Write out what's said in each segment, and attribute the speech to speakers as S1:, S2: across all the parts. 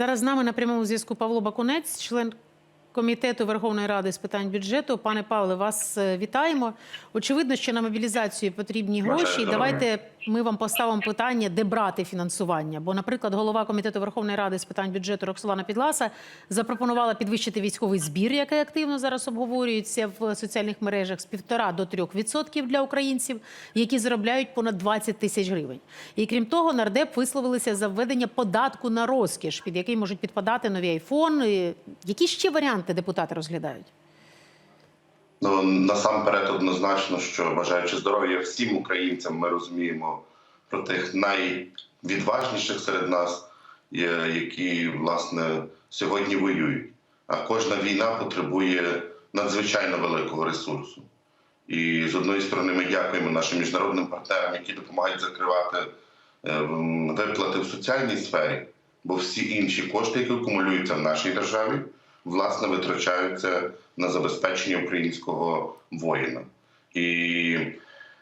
S1: Зараз з нами на прямому зв'язку Павло Бакунець, член комітету Верховної Ради з питань бюджету. Пане Павле, вас е, вітаємо. Очевидно, що на мобілізацію потрібні гроші. Давайте ми вам поставимо питання, де брати фінансування. Бо, наприклад, голова комітету Верховної Ради з питань бюджету Роксолана Підласа запропонувала підвищити військовий збір, який активно зараз обговорюється в соціальних мережах з півтора до трьох відсотків для українців, які заробляють понад 20 тисяч гривень. І крім того, нардеп висловилися за введення податку на розкіш, під який можуть підпадати нові айфони. Які ще варіанти депутати розглядають?
S2: Ну насамперед однозначно, що бажаючи здоров'я всім українцям, ми розуміємо про тих найвідважніших серед нас, які власне сьогодні воюють. А кожна війна потребує надзвичайно великого ресурсу. І з одної сторони, ми дякуємо нашим міжнародним партнерам, які допомагають закривати е, виплати в соціальній сфері, бо всі інші кошти, які акумулюються в нашій державі, власне витрачаються на забезпечення українського воїна. І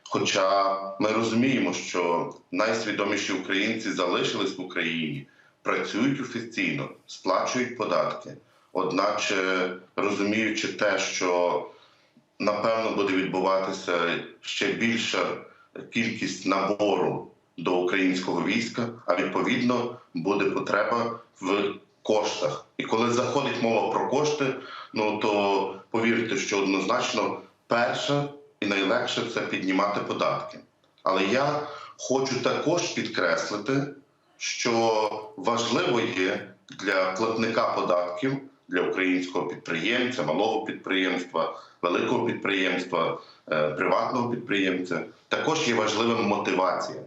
S2: хоча ми розуміємо, що найсвідоміші українці залишились в Україні, працюють офіційно, сплачують податки, одначе розуміючи те, що напевно буде відбуватися ще більша кількість набору до українського війська, а відповідно буде потреба в коштах. І коли заходить мова про кошти, ну то повірте, що однозначно перше і найлегше це піднімати податки. Але я хочу також підкреслити, що важливо є для платника податків, для українського підприємця, малого підприємства, великого підприємства, е, приватного підприємця, також є важливим мотивація.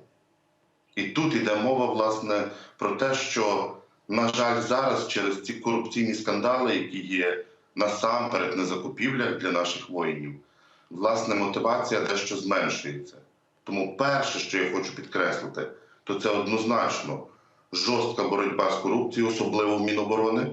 S2: І тут йде мова власне про те, що, на жаль, зараз через ці корупційні скандали, які є насамперед на закупівлях для наших воїнів, власне, мотивація дещо зменшується. Тому перше, що я хочу підкреслити, то це однозначно жорстка боротьба з корупцією, особливо в Міноборони,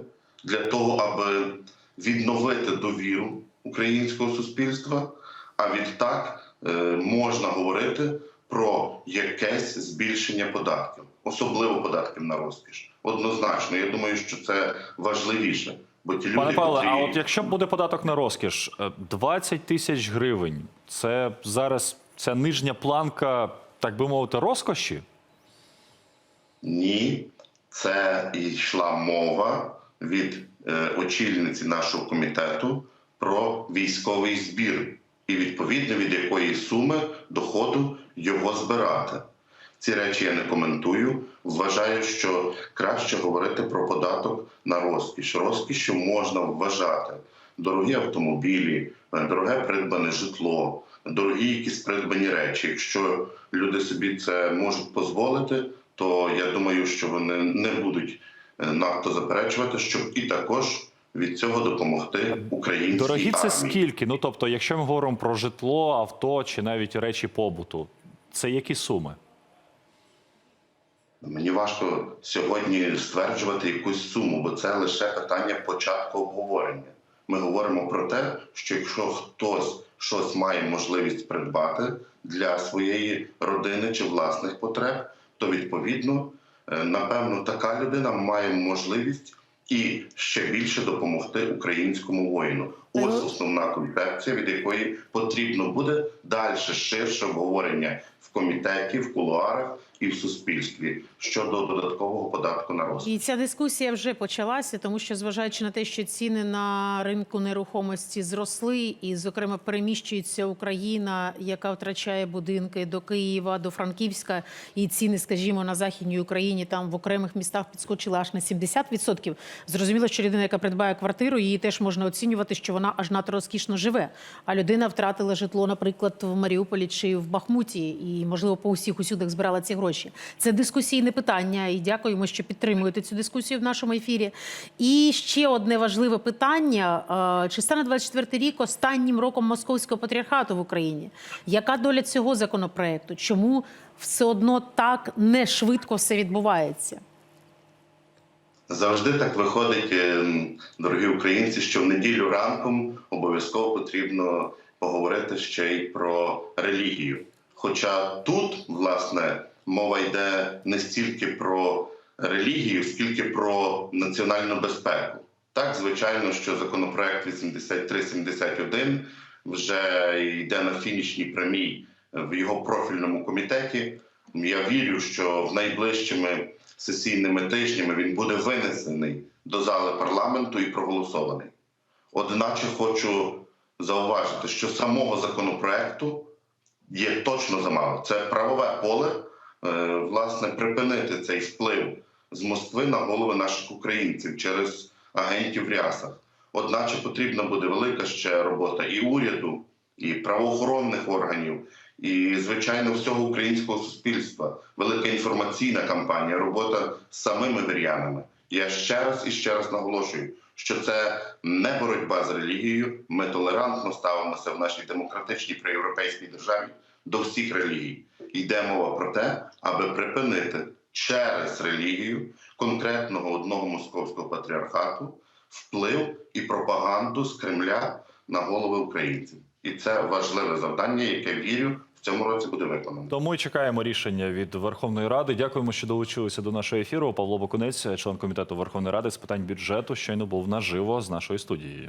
S2: для того, аби відновити довіру українського суспільства. А відтак е, можна говорити про якесь збільшення податків, особливо податків на розкіш. Однозначно, я думаю, що це важливіше. Бо ті
S3: Пане
S2: люди,
S3: Павле,
S2: котрі...
S3: а от якщо буде податок на розкіш, е, 20 тисяч гривень це зараз ця нижня планка, так би мовити, розкоші?
S2: Ні, це йшла мова від е, очільниці нашого комітету про військовий збір і відповідно від якої суми доходу його збирати. Ці речі я не коментую. Вважаю, що краще говорити про податок на розкіш. Розкішю можна вважати дорогі автомобілі, дороге придбане житло, дорогі якісь придбані речі. Якщо люди собі це можуть дозволити, то я думаю, що вони не будуть е, надто заперечувати, щоб і також від цього допомогти українській
S3: Дорогі це
S2: армії.
S3: скільки? Ну тобто, якщо ми говоримо про житло, авто чи навіть речі побуту, це які суми?
S2: Мені важко сьогодні стверджувати якусь суму, бо це лише питання початку обговорення. Ми говоримо про те, що якщо хтось щось має можливість придбати для своєї родини чи власних потреб, то відповідно, е, напевно, така людина має можливість і ще більше допомогти українському воїну. Ось основна концепція, від якої потрібно буде далі ширше обговорення в комітеті, в кулуарах і в суспільстві щодо додаткового податку на розкіш.
S1: І ця дискусія вже почалася, тому що зважаючи на те, що ціни на ринку нерухомості зросли, і, зокрема, переміщується Україна, яка втрачає будинки до Києва, до Франківська, і ціни, скажімо, на західній Україні там в окремих містах підскочили аж на 70%. Зрозуміло, що людина, яка придбає квартиру, її теж можна оцінювати, що вона аж надто розкішно живе. А людина втратила житло, наприклад, в Маріуполі чи в Бахмуті, і можливо по усіх усюдах збирала ці гроші. Це дискусійне питання, і дякуємо, що підтримуєте цю дискусію в нашому ефірі. І ще одне важливе питання: Е, чи стане 24 рік останнім роком московського патріархату в Україні? Яка доля цього законопроекту? Чому все одно так не швидко все відбувається?
S2: Завжди так виходить, е, дорогі українці, що в неділю ранком обов'язково потрібно поговорити ще й про релігію. Хоча тут, власне, мова йде не стільки про релігію, скільки про національну безпеку. Так, звичайно, що законопроект 8371 вже йде на фінішній прямій в його профільному комітеті. Я вірю, що в найближчими сесійними тижнями він буде винесений до зали парламенту і проголосований. Одначе хочу зауважити, що самого законопроекту є точно замало. Це правове поле, власне, припинити цей вплив з Москви на голови наших українців через агентів в рясах. Одначе потрібна буде велика ще робота і уряду, і правоохоронних органів, і звичайно всього українського суспільства. Велика інформаційна кампанія, робота з самими вір'янами. Я ще раз і ще раз наголошую, що це не боротьба з релігією. Ми толерантно ставимося в нашій демократичній проєвропейській державі до всіх релігій. Йде мова про те, аби припинити через релігію конкретного одного московського патріархату вплив і пропаганду з Кремля на голови українців. І це важливе завдання, яке вірю в цьому році буде виконано.
S3: Тому і чекаємо рішення від Верховної Ради. Дякуємо, що долучилися до нашого ефіру. Павло Бакунець, член комітету Верховної Ради з питань бюджету, щойно був наживо з нашою студією.